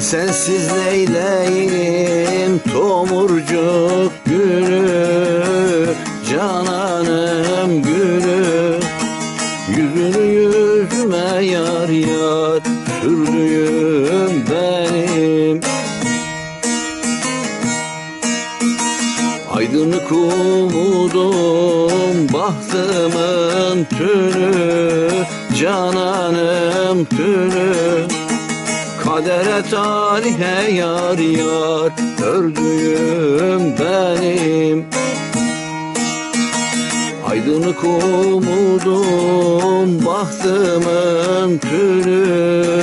Sensiz neyleyim? Tomurcuk gülü Cananım gülü. Yüzünü yüzüme yar yar Sürdüğüm benim. Aydınlık umudum Bahtımın tülü Cananım tülü Kadere talihe yar yar Ördüğüm benim. Aydınlık umudum Bahtımın tülü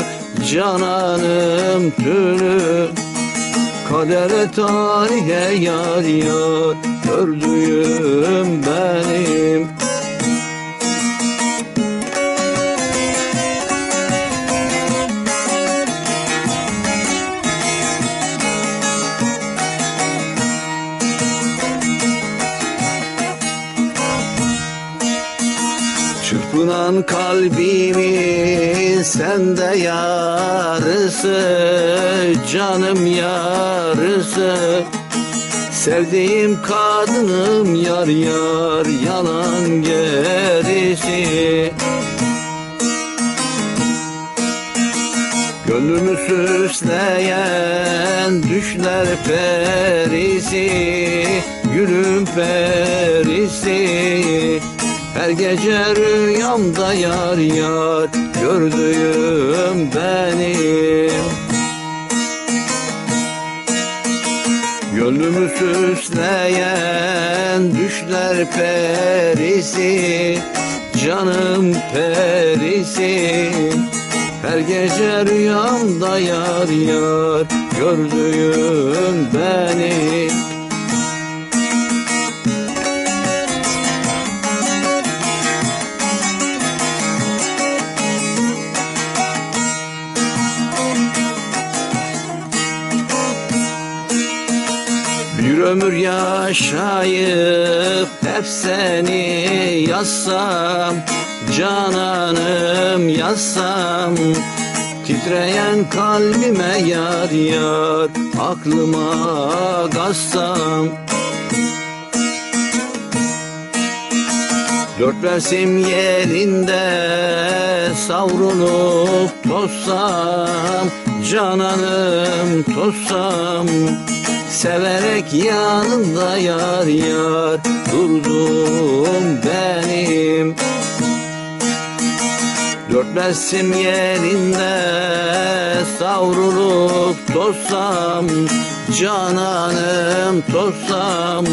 Cananım tülü. Kadere tarihe yar yar Ördüğüm benim Çırpınan kalbimi sende yarısı Canım yarısı. Sevdiğim kadınım yar yar yalan gerisi. Gönlümü süsleyen düşler perisi Gülüm perisi Her gece rüyamda yar yar Gördüğüm benim. Gönlümü süsleyen düşler perisi Canım perisi. Her gece rüyamda yar yar Gördüğüm beni ömür yaşayıp hep seni yazsam Cananım yazsam Titreyen kalbime yar yar Aklıma gazsam. Dört versim yerinde savrulup tozsam Cananım tozsam Severek yanında yar yar Durdum benim. Dört mevsim yerinde savrulup tozsam Cananım tozsam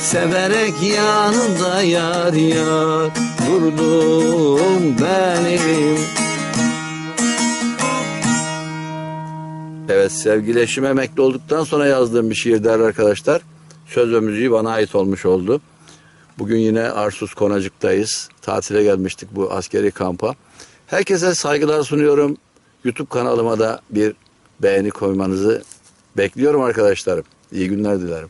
Severek yanında yar yar Durdum benim Evet sevgili eşim emekli olduktan sonra yazdığım bir şiir değerli arkadaşlar. Söz ve müziği bana ait olmuş oldu. Bugün yine Arsuz Konacık'tayız. Tatile gelmiştik bu askeri kampa. Herkese saygılar sunuyorum. YouTube kanalıma da bir beğeni koymanızı bekliyorum arkadaşlarım. İyi günler dilerim.